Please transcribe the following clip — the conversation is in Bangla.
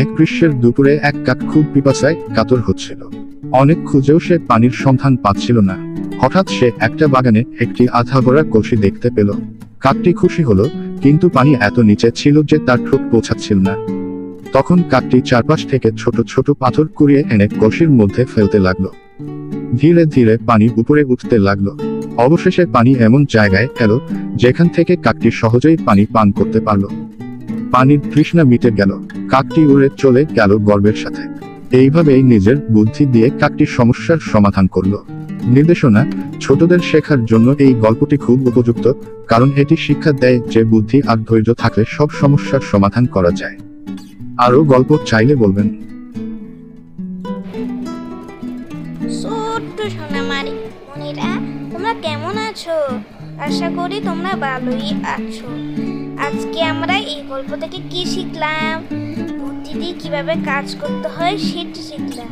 এক গ্রীষ্মের দুপুরে এক কাক খুব পিপাসায় কাতর হচ্ছিল। অনেক খুঁজেও সে পানির সন্ধান পাচ্ছিল না। হঠাৎ সে একটা বাগানে একটি আধা ভরা কলসি দেখতে পেল। কাকটি খুশি হলো, কিন্তু পানি এত নিচে ছিল যে তার ঠোঁট পৌঁছাচ্ছিল না। তখন কাকটি চারপাশ থেকে ছোট ছোট পাথর কুড়িয়ে এনে কলসির মধ্যে ফেলতে লাগল। ধীরে ধীরে পানি উপরে উঠতে লাগল। অবশেষে পানি এমন জায়গায় এলো, যেখান থেকে কাকটি সহজেই পানি পান করতে পারল। পানির তৃষ্ণা মিটে গেল। কাকটি উড়ে চলে গেল গর্বের সাথে। এইভাবেই নিজের বুদ্ধি দিয়ে কাকটি সমস্যার সমাধান করল। নির্দেশনা, ছোটদের শেখার জন্য এই গল্পটি খুব উপযুক্ত, কারণ এটি শিক্ষা দেয় যে বুদ্ধি আর ধৈর্য থাকলে সব সমস্যার সমাধান করা যায়। আরও গল্প চাইলে বলবেন। ছোট্ট সোনামারি, মনিরা, তোমরা কেমন আছো? আশা করি তোমরা ভালোই আছো। আজকে আমরা এই গল্প থেকে কি শিখলাম? বুদ্ধি দিয়ে কীভাবে কাজ করতে হয় সেটি শিখলাম।